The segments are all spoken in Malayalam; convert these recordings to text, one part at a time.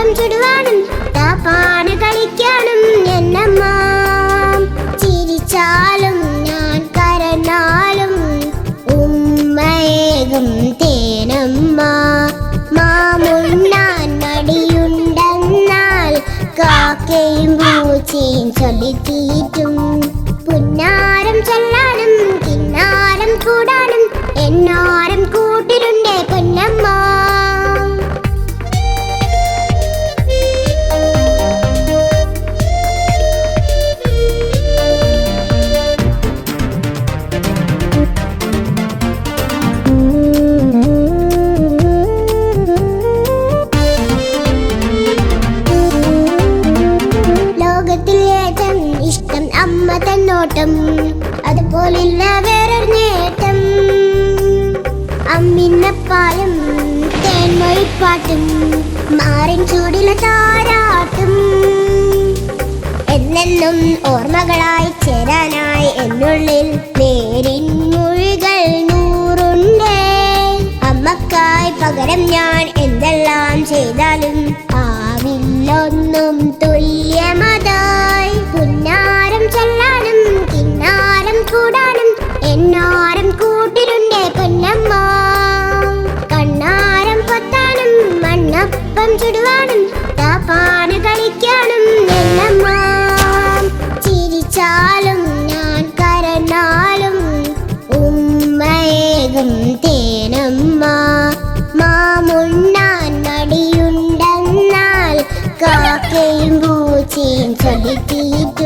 താപം ചുടുവാനും താപ്പാണ് കളിക്കാനും എന്നമ്മ. ചിരിച്ചാലും ഞാൻ കരഞ്ഞാലും ഉമ്മയേകും തേനമ്മ. മാമുണ്ണാൻ മടിയുണ്ടെന്നാൽ കാക്കയും പൂച്ചയും ചൊല്ലിത്തീറ്റും. നോട്ടം. അതുപോലില്ല വേറൊരു നേട്ടം. അമ്മിന്നപ്പാലും തേൻമൊഴിപ്പാട്ടും മാറിൻ ചൂടിലെ താരാട്ടും. എന്നെന്നും ഓർമ്മകളായി ചേരാനായി എന്നുള്ളിൽ നേരിൻ മുഴികൾ നൂറുണ്ടേ. അമ്മക്കായി പകരം ഞാൻ എന്തെല്ലാം ചെയ്താലും ആവില്ലൊന്നും തുല്യമതായി. പുന്നാരം ചെല്ലാനും കൂടാനും എന്നാരം കൂട്ടിലുണ്ടേ പൊന്നമ്മ. കണ്ണാരം പൊത്താനും മണ്ണപ്പം ചുടുവാനും തപ്പാന് കളിക്കാനും എന്നമ്മ. ചിരിച്ചാലും ഞാൻ കരഞ്ഞാലും ഉമ്മയേകും തേനമ്മ. മാമുണ്ണാൻ മടിയുണ്ടെന്നാൽ കാക്കയും പൂച്ചയും ചൊല്ലിത്തീറ്റ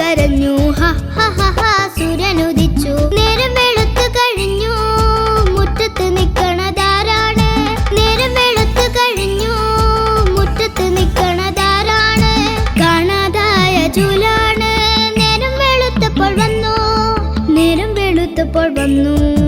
കരഞ്ഞു. സുരനുദിച്ചു. നേരം വെളുത്തു കഴിഞ്ഞു. മുറ്റത്ത് നിക്കണതാരാണ്? നേരം വെളുത്തു കഴിഞ്ഞു. മുറ്റത്ത് നിക്കണതാരാണ്? കാണാതായ ചൂലാണ്. നേരം വെളുത്തപ്പോൾ വന്നു. നേരം വെളുത്തപ്പോൾ വന്നു.